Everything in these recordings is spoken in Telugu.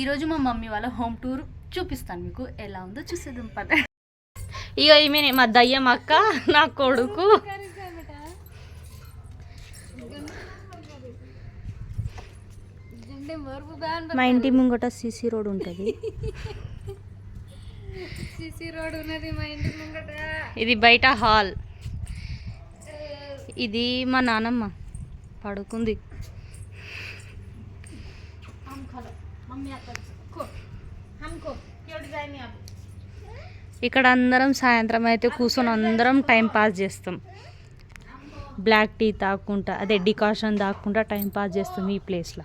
ఈరోజు మా మమ్మీ వాళ్ళ హోమ్ టూర్ చూపిస్తాను మీకు. ఎలా ఉందో చూసేద్దాం పద. ఇక ఈమె మా దయ్యం అక్క నా కొడుకు. మా ఇంటి ముంగట సీసీ రోడ్ ఉంటుంది. సిసి రోడ్ ఉన్నది మా ఇంటి ముంగట. ఇది బయట హాల్. ఇది మా నానమ్మ. పడుకుంది. ఇక్కడ అందరం సాయంత్రం అయితే కూర్చొని అందరం టైం పాస్ చేస్తాం. బ్లాక్ టీ తాకుంటా అదే డికాషన్ తాకుంటా టైం పాస్ చేస్తాం ఈ ప్లేస్లో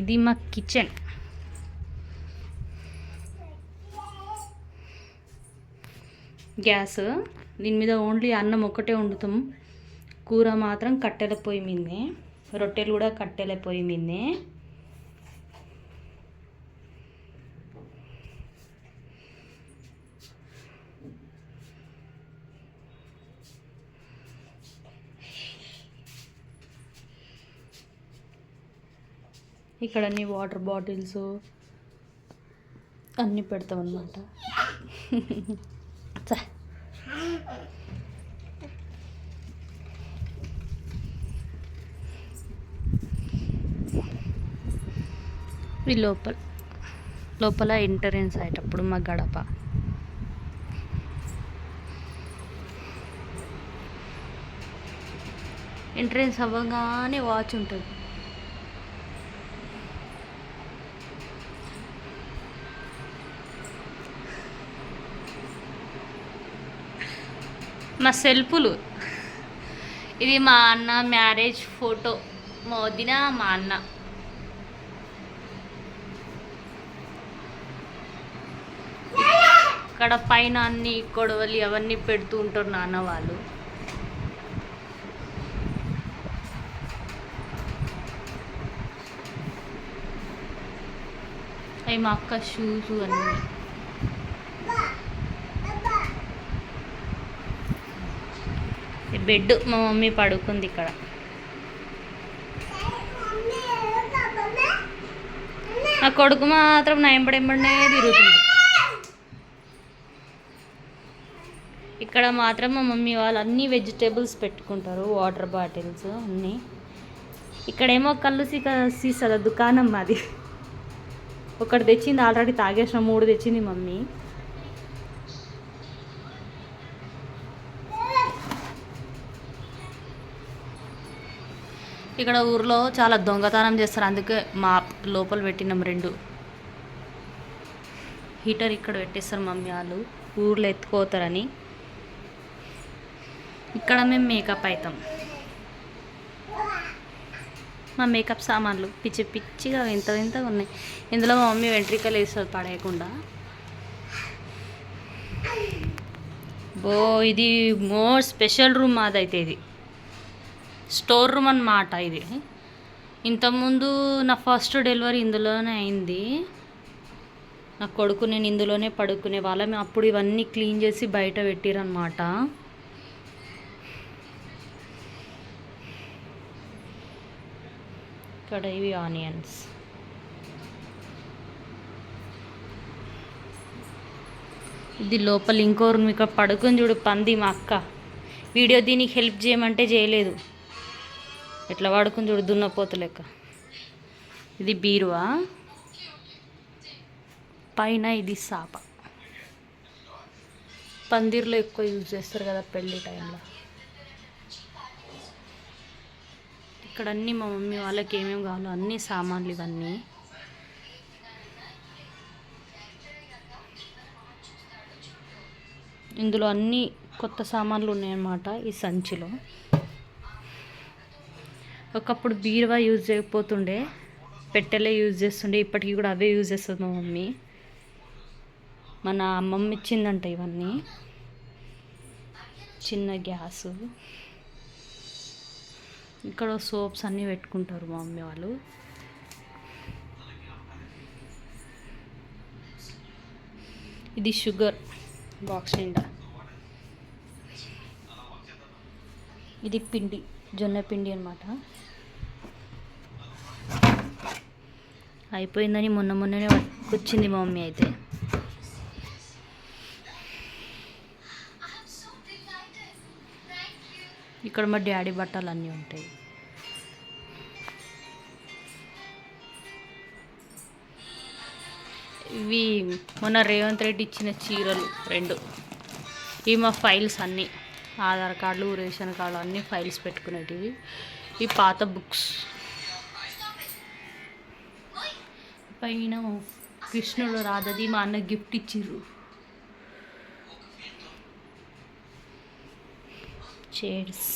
ఇది మా కిచెన్ గ్యాస్ దీని మీద ఓన్లీ అన్నం ఒక్కటే వండుతాం. కూర మాత్రం కట్టెల పొయ్యి మీదనే. రొట్టెలు కూడా కట్టెల పొయ్యి మీదనే. ఇక్కడ అన్ని వాటర్ బాటిల్స్ అన్నీ పెడతాం అన్నమాట. ఈ లోపల లోపల ఎంట్రన్స్ అయ్యేటప్పుడు మా గడప. ఎంట్రెన్స్ అవ్వగానే వాచ్ ఉంటుంది. మా సెల్ఫులు ఇది మా అన్న మ్యారేజ్ ఫోటో. మా వదిన మా అన్న. ఇక్కడ పైన అన్ని కొడవలి అవన్నీ పెడుతూ ఉంటారు నాన్న వాళ్ళు. అవి మా అక్క షూస్ అన్నీ. బెడ్ మా మమ్మీ పడుకుంది ఇక్కడ. ఆ కొడుకు మాత్రం నా తిరుగుతుంది. ఇక్కడ మాత్రం మా మమ్మీ వాళ్ళు అన్ని వెజిటేబుల్స్ పెట్టుకుంటారు వాటర్ బాటిల్స్ అన్నీ. ఇక్కడేమో కళ్ళు సీక సీసాల దుకాణం మాది. ఒకటి తెచ్చింది ఆల్రెడీ తాగేసిన మూడు తెచ్చింది మమ్మీ. ఇక్కడ ఊర్లో చాలా దొంగతనం చేస్తారు అందుకే మా లోపల పెట్టినాం రెండు. హీటర్ ఇక్కడ పెట్టేస్తారు మమ్మీ వాళ్ళు ఊర్లో ఎత్తుకోతారని. ఇక్కడ మేము మేకప్ అవుతాం మా మేకప్ సామాన్లు పిచ్చి పిచ్చిగా ఇంత ఇంతగా ఉన్నాయి. ఇందులో మా మమ్మీ వెంట్రికలు వేస్తుంది పడేయకుండా. బో ఇది మోర్ స్పెషల్ రూమ్ మాదైతే ఇది. స్టోర్ రూమ్ అన్నమాట ఇది. ఇంతకుముందు నా ఫస్ట్ డెలివరీ ఇందులోనే అయింది. నా కొడుకు నేను ఇందులోనే పడుకునే వాళ్ళం. అప్పుడు ఇవన్నీ క్లీన్ చేసి బయట పెట్టిరనమాట ఇక్కడ ఇవి ఆనియన్స్. ఇది లోపల ఇంకోరు మీకు పడుకుని పడుకొని చూడు పంది మా అక్క. వీడియో దీనికి హెల్ప్ చేయమంటే చేయలేదు. ఎట్లా వాడుకుని చూడు దున్నపోతు లెక్క. ఇది బీరువా? పైన ఇది సాప. పందిర్లో ఎక్కువ యూజ్ చేస్తారు కదా పెళ్ళి టైంలో. ఇక్కడ అన్నీ మా మమ్మీ వాళ్ళకి ఏమేమి కావాలో అన్ని సామాన్లు ఇవన్నీ. ఇందులో అన్ని కొత్త సామాన్లు ఉన్నాయన్నమాట ఈ సంచిలో. ఒకప్పుడు బీరువా యూజ్ చేయకపోతుండే పెట్టెలే యూజ్ చేస్తుండే ఇప్పటికీ కూడా అవే యూజ్ చేస్తుంది మా మమ్మీ. మన అమ్మమ్మ ఇచ్చిందంట ఇవన్నీ. చిన్న గ్యాసు. ఇక్కడ సోప్స్ అన్నీ పెట్టుకుంటారు మా మమ్మీ వాళ్ళు. ఇది షుగర్ బాక్స్ నిండా. ఇది పిండి జొన్న పిండి అనమాట అయిపోయిందని మొన్న మొన్ననే వచ్చింది మా మమ్మీ అయితే. ఇక్కడ మా డాడీ బట్టలు అన్నీ ఉంటాయి. ఇవి మొన్న రేవంత్ రెడ్డి ఇచ్చిన చీరలు రెండు. ఇవి మా ఫైల్స్ అన్నీ. ఆధార్ కార్డులు రేషన్ కార్డు అన్నీ ఫైల్స్ పెట్టుకునేటివి. ఈ పాత బుక్స్. పైన కృష్ణుడు రాధది మా అన్న గిఫ్ట్ ఇచ్చిర్రు. షేడ్స్.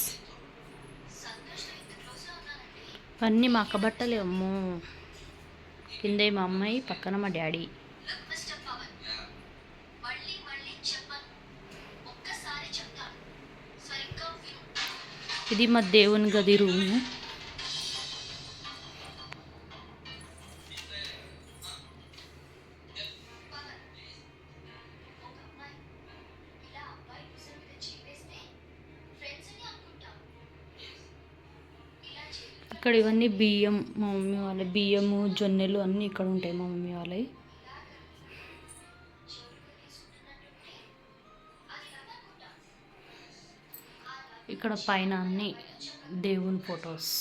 అన్నీ మా అక్క బట్టలే కిందే మా అమ్మాయి పక్కన మా డాడీ. ఇది మా దేవుని గది రూము. ఇక్కడ ఇవన్నీ బియ్యం మా మమ్మీ వాళ్ళ బియ్యము జొన్నెలు అన్నీ ఇక్కడ ఉంటాయి మా మమ్మీ వాళ్ళవి. ఇక్కడ పైన అన్ని దేవుని ఫొటోస్.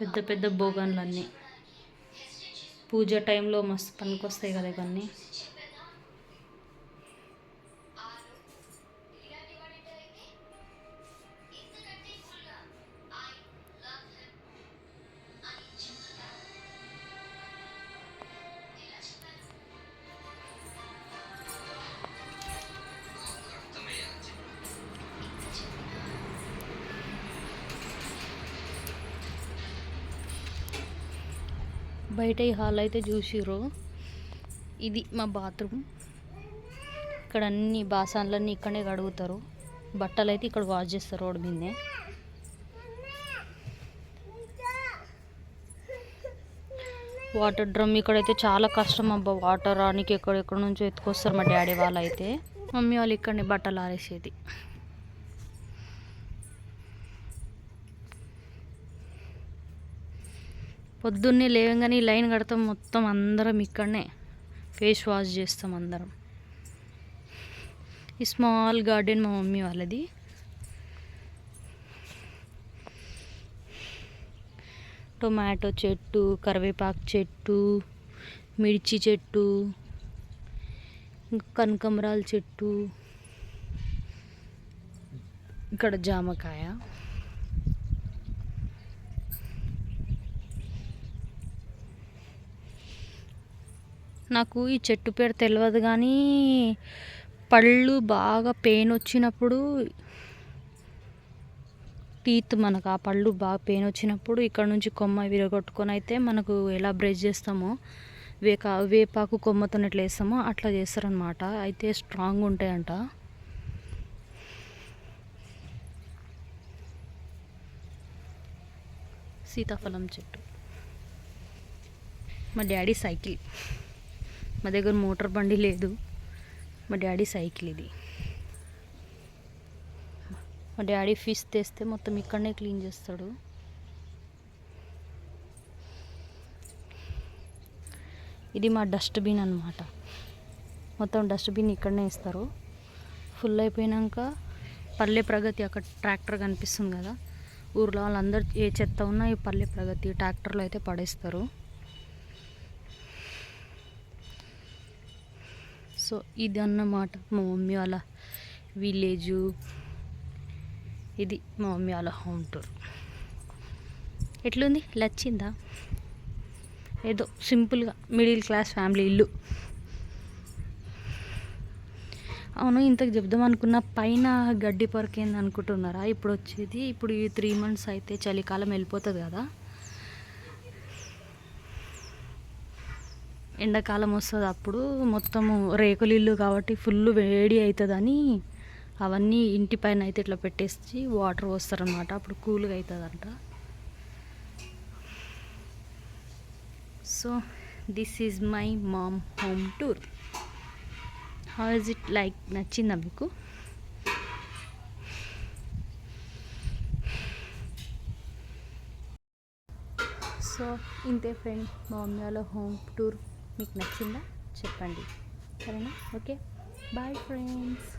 పెద్ద పెద్ద బోగన్లన్నీ. పూజ టైంలో మస్తు పనికొస్తాయి కదా ఇవన్నీ. బయట ఈ హాల్ అయితే చూసిర్రు. ఇది మా బాత్రూమ్. ఇక్కడ అన్ని బాసాన్లన్నీ ఇక్కడనే కడుగుతారు. బట్టలు అయితే ఇక్కడ వాష్ చేస్తారు రోడ్ మీదనే. వాటర్ డ్రమ్ ఇక్కడైతే చాలా కష్టం అబ్బా. వాటర్ రానికి ఎక్కడెక్కడ నుంచో ఎత్తుకొస్తారు మా డాడీ వాళ్ళు అయితే మమ్మీ వాళ్ళు ఇక్కడనే బట్టలు ఆరేసేది. పొద్దున్నే లేవగానే లైన్ కడతాం మొత్తం అందరం ఇక్కడనే. ఫేస్ వాష్ చేస్తాం అందరం. ఈ స్మాల్ గార్డెన్ మా మమ్మీ వాళ్ళది. టొమాటో చెట్టు కరివేపాకు చెట్టు మిర్చి చెట్టు ఇంకా కనకంబరాల చెట్టు. ఇక్కడ జామకాయ. నాకు ఈ చెట్టు పేరు తెలియదు కానీ పళ్ళు బాగా పెయిన్ వచ్చినప్పుడు టీత్ మనకు ఆ పళ్ళు బాగా పెయిన్ వచ్చినప్పుడు ఇక్కడ నుంచి కొమ్మ విరగొట్టుకొని అయితే మనకు ఎలా బ్రష్ చేస్తామో వేక వేపాకు కొమ్మతో ఎట్లా వేస్తామో అట్లా చేస్తారనమాట అయితే స్ట్రాంగ్ ఉంటాయంట. సీతాఫలం చెట్టు. మా డాడీ సైకిల్. మా దగ్గర మోటార్ బండి లేదు. మా డాడీ సైకిల్ ఇది. మా డాడీ ఫిష్ తెస్తే మొత్తం ఇక్కడనే క్లీన్ చేస్తాడు. ఇది మా డస్ట్బిన్ అనమాట మొత్తం డస్ట్బిన్ ఇక్కడనే ఇస్తారు ఫుల్ అయిపోయినాక పల్లె ప్రగతి అక్కడ ట్రాక్టర్ కనిపిస్తుంది కదా. ఊర్లో వాళ్ళందరూ ఏ చెత్త ఉన్నా ఈ పల్లె ప్రగతి ట్రాక్టర్లో అయితే పడేస్తారు. సో ఇది అన్నమాట మా మమ్మీ వాళ్ళ విలేజు. ఇది మా మమ్మీ వాళ్ళ హోమ్ టూర్. ఎట్లుంది? నచ్చిందా ఏదో సింపుల్గా మిడిల్ క్లాస్ ఫ్యామిలీ ఇల్లు. అవును ఇంతకు చెప్దాం అనుకున్న పైన గడ్డి పరకేంది అనుకుంటున్నారా ఇప్పుడు వచ్చేది ఇప్పుడు ఈ త్రీ మంత్స్ అయితే చలికాలం వెళ్ళిపోతుంది కదా. ఎండాకాలం వస్తుంది అప్పుడు మొత్తము రేకుల ఇల్లు కాబట్టి ఫుల్ వేడి అవుతుందని అవన్నీ ఇంటి పైన అయితే ఇట్లా పెట్టేసి వాటర్ పోస్తారనమాట అప్పుడు కూల్గా అవుతుందంట. So so this is my mom home tour how is it like నచ్చిందా మీకు? సో ఇంతే ఫ్రెండ్ మా మమ్మీ వాళ్ళ హోమ్ టూర్ మీకు నచ్చిందా? చెప్పండి. సరేనా? ఓకే. Bye friends